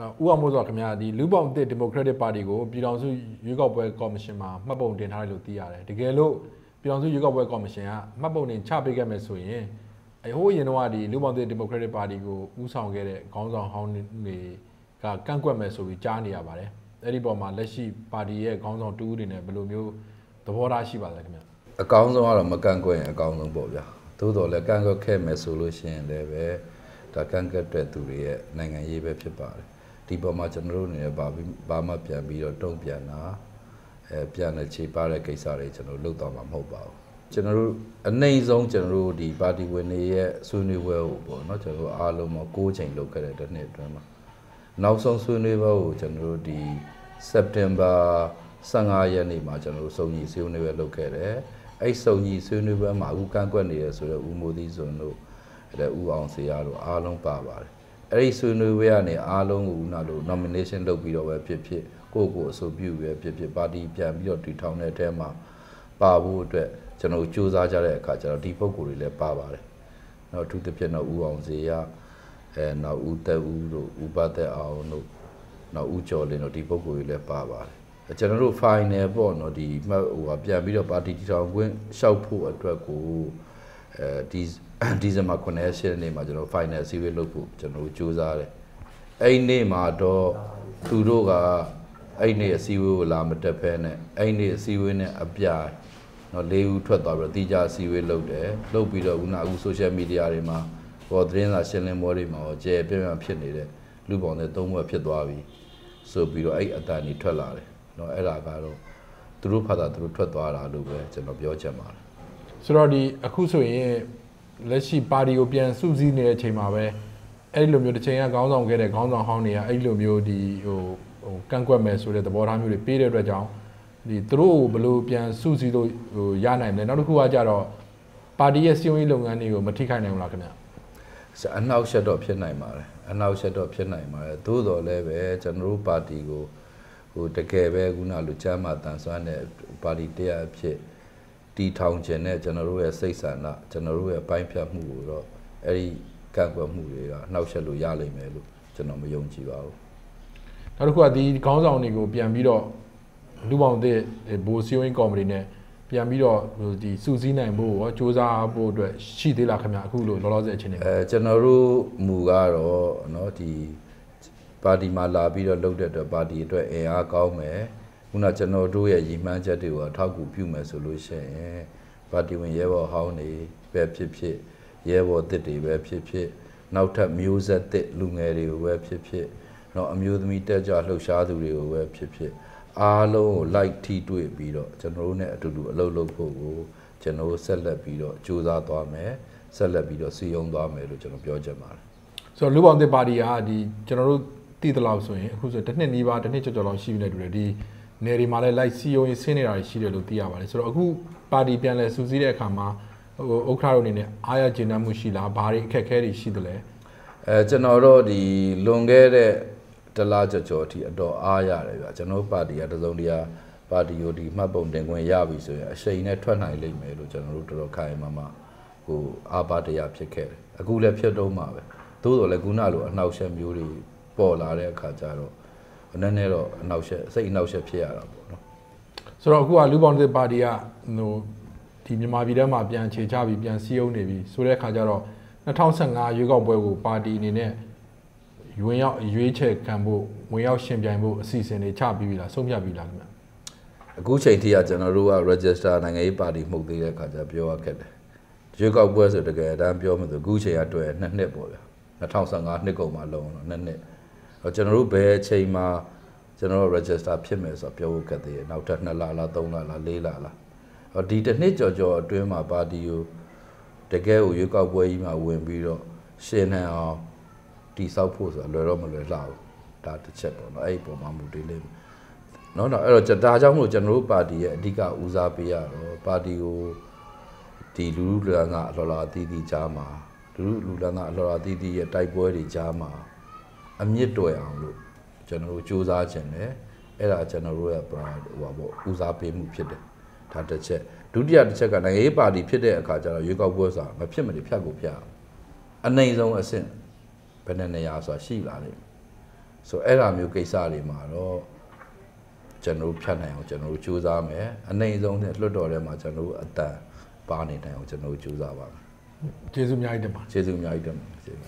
ဥအောင်မိုးဆိုခင်ဗျာဒီလူပေါင်းတစ်ဒီမိုကရက်တစ်ပါတီကိုပြည်ထောင်စုရွေးကောက်ပွဲကော်မရှင်မှာမှတ်ပုံတင်ထားတယ်လို့သိရတယ်တကယ်လို့ပြည်ထောင်စုရွေးကောက်ပွဲကော်မရှင်ကမှတ်ပုံတင်ချပေးခဲ့မယ်ဆိုရင်အဟိုးရင်တော့ဒီလူပေါင်းတစ်ဒီမိုကရက်တစ်ပါတီကိုဦးဆောင်ခဲ့တဲ့ခေါင်းဆောင်ဟောင်းတွေကကန့်ကွက်မယ်ဆိုပြီးကြားနေရပါတယ်အဲ့ဒီပေါ်မှာလက်ရှိပါတီရဲ့ခေါင်းဆောင်တူးတွေနဲ့ဘယ်လိုမျိုးသဘောထားရှိပါလဲခင်ဗျာအကောင်းဆုံးကတော့မကန့်ကွက်ရင်အကောင်းဆုံးပေါ့ဗျာသို့တော်လည်းကန့်ကွက်ခဲ့မယ်ဆိုလို့ရှိရင်လည်းပဲဒါကန့်ကွက်တဲ့သူတွေရဲ့နိုင်ငံရေးပဲဖြစ်ပါတယ် ဒီပေါ်မှာကျွန်တော်တို့အနေနဲ့ဘာဘာမှပြန်ပြီးတော့တုံ့ပြန်တာအဲပြန်တဲ့ခြေပါတဲ့ကိစ္စတွေကျွန်တော်လုပ်တော့မှာမဟုတ်ပါဘူးကျွန်တော်တို့အနိုင်ဆုံးကျွန်တော်တို့ဒီပါတီဝင်တွေရဲ့ဆွေးနွေးပွဲကိုပေါ့နော်ကျွန်တော်တို့အားလုံးမှာ6ချိန်လုပ်ခဲ့တဲ့တစ်နှစ်အတွင်းမှာနောက်ဆုံးဆွေးနွေးပွဲကိုကျွန်တော်တို့ဒီ September 15ရက်နေ့မှာကျွန်တော်တို့စုံညီဆွေးနွေးပွဲလုပ်ခဲ့တယ်အဲ့စုံညီဆွေးနွေးပွဲမှာအခုကန့်ကွက်နေရဆိုတော့ဦးမိုးသီးစွန်တို့အဲ့ဦးအောင်စေရတို့အားလုံးပါပါတယ် အဲ့ဒီဆွေးနွေးပွဲကနေအားလုံးကိုနာလို့ nomination လုပ်ပြီးတော့ပဲဖြစ်ဖြစ်ကိုယ့်ကိုအဆိုပြုပဲဖြစ်ဖြစ်ပါတီပြန်ပြီးတော့တည်ထောင်တဲ့အထဲမှာပါဖို့အတွက်ကျွန်တော်စူးစမ်းကြတဲ့အခါကျတော့ဒီပုံကိုယ်တွေလည်းပါပါတယ်။နောက်အထူးသဖြင့်တော့ဦးအောင်စေရအဲနောက်ဦးသက်ဦးတို့ဦးပတ်သက်အောင်တို့နောက်ဦးကျော်လင်းတို့ဒီပုံကိုယ်တွေလည်းပါပါတယ်။ကျွန်တော်တို့ final ပေါ့နော်ဒီဟိုပြန်ပြီးတော့ပါတီတည်ထောင်ခွင့်ရှောက်ဖို့အတွက်ကို အဲဒီဒီဇင်ဘာ9ရက်နေ့နေ့မှာကျွန်တော် final series လုပ်ဖို့ကျွန်တော်ကြိုးစားတယ်အဲ့ဒီနေ့မှာတော့သူတို့ကအဲ့ဒီနေ့အစည်းအဝေးကိုလာမတက်ဖဲနဲ့အဲ့ဒီနေ့အစည်းအဝေးနဲ့အပြိုင်နော်လေးဦးထွက်သွားပြီးတော့တီးကြအစည်းအဝေးလုပ်တယ်လုပ်ပြီးတော့ခုနအခု social media တွေမှာဟောသတင်းစာရှင်းလင်းပွဲတွေမှာဟောကျယ်ပြန့်ပြန့်ဖြစ်နေတဲ့လူပေါင်းတဲ့သုံးဘက်ဖြစ်သွားပြီဆိုပြီးတော့အဲ့အတန်ကြီးထွက်လာတယ်နော်အဲ့ဒါကတော့သူတို့ဖတ်တာသူတို့ထွက်သွားတာလို့ပဲကျွန်တော်ပြောချင်ပါတယ် ဆိုတော့ဒီအခုဆိုရင်လက်ရှိပါတီကိုပြန်စုစည်းနေတဲ့အချိန်မှာပဲအဲ့လိုမျိုးတစ်ချိန်ကခေါင်းဆောင်ခဲ့တဲ့ခေါင်းဆောင်ဟောင်းတွေကအဲ့လိုမျိုးဒီဟိုဟိုကန့်ကွက်မယ်ဆိုတဲ့သဘောထားမျိုးတွေပေးတဲ့အတွက်ကြောင့်ဒီသူတို့ကိုဘယ်လိုပြန်စုစည်းလို့ဟိုရနိုင်မလဲနောက်တစ်ခုကကြတော့ပါတီရဲ့စီယုံရေးလုပ်ငန်းတွေကိုမထိခိုက်နိုင်ဘူးလားခင်ဗျအနောက်ရှက်တော့ဖြစ်နိုင်ပါတယ်အနောက်ရှက်တော့ဖြစ်နိုင်ပါတယ်သို့တော်လည်းပဲကျွန်တော်တို့ပါတီကိုဟိုတကယ်ပဲခုနလိုချမ်းမာတန်ဆွမ်းတဲ့ပါတီတရားအဖြစ် တီထောင်ခြင်းနဲ့ကျွန်တော်တို့ရဲ့စိတ်ဆန္ဒကျွန်တော်တို့ရဲ့ပိုင်းဖြတ်မှုကိုတော့အဲ့ဒီကန့်ကွက်မှုတွေကနှောက်ယှက်လို့ရလိမ့်မယ်လို့ကျွန်တော်မယုံကြည်ပါဘူးနောက်တစ်ခုကဒီခေါင်းဆောင်တွေကိုပြန်ပြီးတော့လူပေါင်းတဲ့ဘိုးစီယိုင်းကော်မတီနဲ့ပြန်ပြီးတော့ဒီစူးစီးနိုင်ဖို့ရောစ조사ဖို့အတွက်ရှိသေးလားခင်ဗျအခုလို့လောလောဆယ်အချိန်နေအဲကျွန်တော်တို့မူကတော့เนาะဒီပါတီမှာလာပြီးတော့လုပ်တဲ့အတွက်ပါတီအတွက်အင်အားကောင်းမယ် ခုနကျွန်တော်တို့ရဲ့ရည်မှန်းချက်တွေကိုအထောက်အကူပြုမယ်ဆိုလို့ရှိရင်ပါတီဝင်ရဲဘော်ဟောင်းတွေပဲဖြစ်ဖြစ်ရဲဘော်တစ်တွေပဲဖြစ်ဖြစ်နောက်ထပ်မျိုးဆက်တစ်လူငယ်တွေကိုပဲဖြစ်ဖြစ်တော့အမျိုးသမီးတက်ကြလှုပ်ရှားသူတွေကိုပဲဖြစ်ဖြစ်အားလုံးကိုလိုက်ထိတွေ့ပြီးတော့ကျွန်တော်တို့ ਨੇ အတူတူအလုပ်လုပ်ဖို့ကိုကျွန်တော်ဆက်လက်ပြီးတော့ကြိုးစားသွားမယ်ဆက်လက်ပြီးတော့စီယုံသွားမယ်လို့ကျွန်တော်ပြောချင်ပါတယ်ဆိုတော့လူပေါင်းတဲ့ပါတီကဒီကျွန်တော်တို့တည်တလောက်ဆိုရင်အခုဆိုတစ်နှစ်နီးပါးတစ်နှစ်ကျော်ကျော်လောက်ရှိပြီလေတူတယ်ဒီ နယ်တွေမှာလည်း like စီယုံရေးဆင်းနေတာရှိတယ်လို့သိရပါတယ်ဆိုတော့အခုပါတီပြန်လဲစူးစီးတဲ့အခါမှာဟိုဥက္ခရာတို့အနေနဲ့အားရကျေနပ်မှုရှိလားဘာတွေအခက်အခဲတွေရှိသလဲအဲကျွန်တော်တို့ဒီလွန်ခဲ့တဲ့တလားကြော်ကြော်အထိအတော်အားရတယ်ဗျာကျွန်တော်ပါတီကတစုံတရာပါတီကိုဒီမှတ်ပုံတင်ခွင့်ရပြီဆိုရင်အရှိန်နဲ့ထွက်နိုင်လိမ့်မယ်လို့ကျွန်တော်တို့တော်တော်ခိုင်မာမာဟိုအာပါတရားဖြစ်ခဲ့တယ်အခုလည်းဖြစ်တော့မှာပဲသို့တော်လည်းခုနလိုအနှောက်အယှက်မျိုးတွေပေါ်လာတဲ့အခါကျတော့ နည်းနည်းတော့အနောက်ရှက်စိတ်အနောက်ရှက်ဖြစ်ရတာပေါ့နော်ဆိုတော့အခုကလူပေါင်းတဲ့ပါတီကဟိုဒီမြန်မာပြည်ထဲမှာပြန်ခြေချပြီးပြန်စီးအောင်နေပြီဆိုတဲ့အခါကျတော့2015ရွေးကောက်ပွဲကိုပါတီအနေနဲ့ဝင်ရောက်ရွေးချယ်ခံဖို့ဝင်ရောက်ရှင်ပြိုင်ဖို့အစီအစဉ်တွေချပြီးပြီလားဆုံးဖြတ်ပြီးလားခင်ဗျအခုချိန်ထိကကျွန်တော်တို့က register နိုင်ငံရေးပါတီမှုတ်သေးတဲ့အခါကျပြောရခဲ့တယ်ရွေးကောက်ပွဲဆိုတကယ်တမ်းပြောမှဆိုအခုချိန်ကတွေ့နှစ်နှစ်ပေါ့ဗျာ2015နှစ်ကုန်မှလုံးတော့နှစ်နှစ် ကျွန်တော်တို့ဘယ်အချိန်မှာကျွန်တော်တို့ register ဖြစ်မယ်ဆိုတော့ပြောဖို့ကတည်းကနောက်ထပ်2လလား3လလား4လလားဒီတစ်နှစ်ကြော်ကြော်အတွင်းမှာပါတီကိုတကယ်ကိုရွေးကောက်ပွဲကြီးမှာဝင်ပြီးတော့ရှင်းနေအောင်တိဆောက်ဖို့ဆိုတာလွယ်တော့မလွယ်လှဘူးဒါတစ်ချက်ပေါ့နော်အဲ့ဒီပုံမှာမူတည်လိမ့်မယ်နော်နော်အဲ့တော့ဒါကြောင့်မို့ကျွန်တော်တို့ပါတီရဲ့အဓိကဦးစားပေးရတော့ပါတီကိုဒီလူလူလန်ကအလှော်လာအသီးသီးကြားမှာလူလူလူလန်ကအလှော်လာအသီးသီးရဲ့တိုက်ပွဲတွေကြားမှာ အမြင့်တွေ့အောင်လို့ကျွန်တော်တို့စူးစမ်းခြင်းတယ်အဲ့ဒါကျွန်တော်တို့ရဲ့ဟိုပါပေါ့ဦးစားပေးမှုဖြစ်တယ်ဒါတစ်ချက်ဒုတိယတစ်ချက်ကနိုင်ငံရေးပါတီဖြစ်တဲ့အခါကျတော့ရွေးကောက်ပွဲဆိုတာမဖြစ်မနေဖြတ်ကိုဖြတ်အနိုင်ဆုံးအဆင့်ဘယ်နဲ့နေရာဆိုတာရှိလာလိမ့်မယ်ဆိုအဲ့ဒါမျိုးကိစ္စတွေမှာတော့ကျွန်တော်တို့ဖြတ်နိုင်အောင်ကျွန်တော်တို့ကြိုးစားမယ်အနေအဆုံးနဲ့လွတ်တော်ထဲမှာကျွန်တော်တို့အတန်ပါနေနိုင်အောင်ကျွန်တော်တို့ကြိုးစားပါမယ်ကျေးဇူးအများကြီးတင်ပါတယ်ကျေးဇူးအများကြီးတင်ပါတယ်